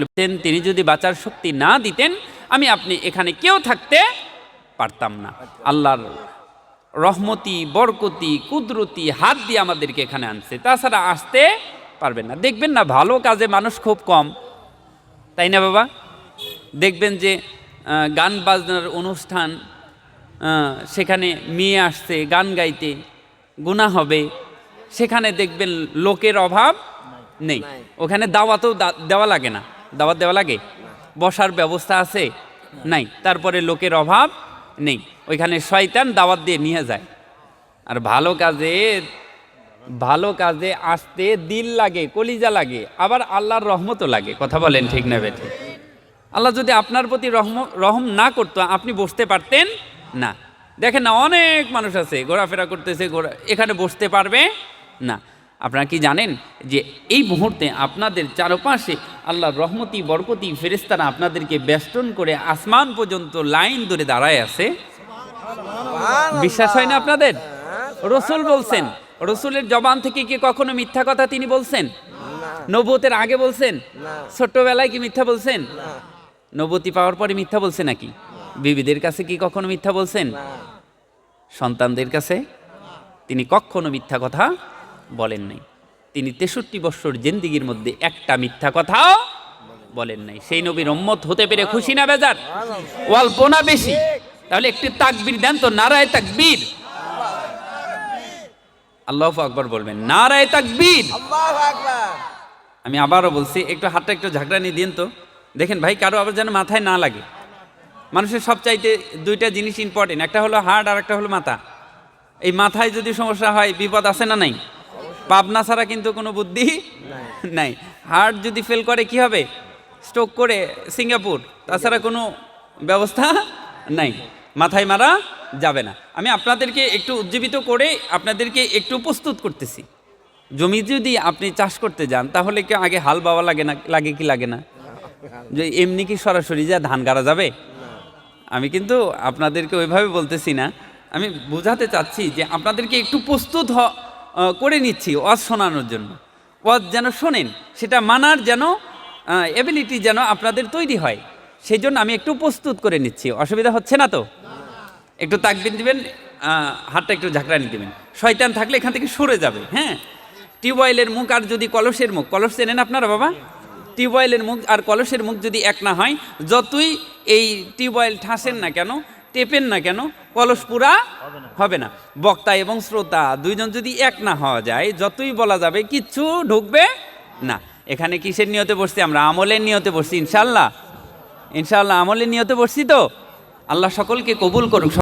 বলতেন, তিনি যদি বাঁচার শক্তি না দিতেন আমি আপনি এখানে কেউ থাকতে পারতাম না। আল্লাহর রহমতি বরকতি কুদরতি হাত দিয়ে আমাদেরকে এখানে আনছে। তাছাড়া আসতে পারবেন না। দেখবেন না ভালো কাজে মানুষ খুব কম। তাই না বাবা? দেখবেন যে গান বাজনার অনুষ্ঠান সেখানে মেয়ে আসছে গান গাইতে গুণা হবে। সেখানে দেখবেন লোকের অভাব নেই। ওখানে দাওয়াতেও দেওয়া লাগে না। দাওয়াত দেওয়া লাগে? বসার ব্যবস্থা আছে? নাই। তারপরে লোকের অভাব নেই। ওইখানে শয়তান দাওয়াত দিয়ে নিয়ে যায়। আর ভালো কাজে ভালো কাজে আসতে দিল লাগে, কলিজা লাগে। আবার আল্লাহর রহমতও লাগে। কথা বলেন ঠিক না বেঠে? আল্লাহ যদি আপনার প্রতি রহম রহম না করতো, আপনি বসতে পারতেন না। দেখেন না, অনেক মানুষ আছে, ঘোরাফেরা করতেছে, ঘোরা, এখানে বসতে পারবে না। আপনারা কি জানেন যে এই মুহূর্তে আপনাদের চারপাশে আল্লাহর রহমতি বরকতি ফেরেস্তারা আপনাদেরকে বেষ্টন করে আসমান পর্যন্ত লাইন ধরে দাঁড়ায় আছে? বিশ্বাস হয় না আপনাদের? রসুল বলছেন রসুলের জবান থেকে কি কখনো মিথ্যা কথা তিনি বলছেন? নবতের আগে বলছেন? ছোট্টবেলায় কি মিথ্যা বলছেন? নবতি পাওয়ার পরে মিথ্যা বলছে নাকি? বিবিদের কাছে কি কখনো মিথ্যা বলছেন? সন্তানদের কাছে? তিনি কখনো মিথ্যা কথা বলেন নাই। তিনি তেষট্টি বৎসর জেন্দিগির মধ্যে একটা মিথ্যা কথাও বলেন নাই। সেই নবীর উম্মত হতে পেরে খুশি না বেজার? অল্প না বেশি। তাহলে একটি তাকবীর দেন তো, নারায় তাকবীর। আল্লাহ আকবর বলবেন, নারায় তাকবীর। আমি আবারও বলছি, একটু হাতটা একটু ঝাঁকড়ানি দিন তো। দেখেন ভাই, কারও আবার যেন মাথায় না লাগে। মানুষের সব চাইতে দুইটা জিনিস ইম্পর্টেন্ট একটা হলো হার্ট আর একটা হলো মাথা। এই মাথায় যদি সমস্যা হয়, বিপদ আছে না নাই? পাবনা ছাড়া কিন্তু কোনো বুদ্ধি নাই। হার্ট যদি ফেল করে, কি হবে? স্ট্রোক করে সিঙ্গাপুর, তাছাড়া কোনো ব্যবস্থা নাই। মাথায় মারা যাবে না। আমি আপনাদেরকে একটু উজ্জীবিত করে আপনাদেরকে একটু প্রস্তুত করতেছি। জমি যদি আপনি চাষ করতে যান, তাহলে কি আগে হাল বাওয়া লাগে না, লাগে কি লাগে না? যে এমনি কি সরাসরি যা ধান গাড়া যাবে? আমি কিন্তু আপনাদেরকে ওইভাবে বলতেছি না। আমি বোঝাতে চাচ্ছি যে আপনাদেরকে একটু প্রস্তুত করে নিচ্ছি ওয়াজ শোনানোর জন্য। ওয়াজ যেন শোনেন, সেটা মানার যেন এবিলিটি যেন আপনাদের তৈরি হয়। সেই জন্য আমি একটু প্রস্তুত করে নিচ্ছি। অসুবিধা হচ্ছে না তো? একটু তাকবিন দিবেন হাতটা একটু ঝাঁকড়ানি দিবেন। শয়তান থাকলে এখান থেকে সরে যাবে হ্যাঁ? টিউবওয়েলের মুখ আর যদি কলসের মুখ, কলস চেনেন আপনারা বাবা? টিউবওয়েলের মুখ আর কলসের মুখ যদি এক না হয়, যতই এই টিউবওয়েল ঠাসেন না কেন টেপেন না কেন? কলস পুরা হবে না। বক্তা এবং শ্রোতা দুইজন যদি এক না হওয়া যায় যতই বলা যাবে কিচ্ছু ঢুকবে না। এখানে কিসের নিয়তে বসছি? আমরা আমলের নিয়তে বসছি ইনশাল্লাহ ইনশাল্লাহ আমলের নিয়তে বসছি তো? আল্লাহ সকলকে কবুল করুক।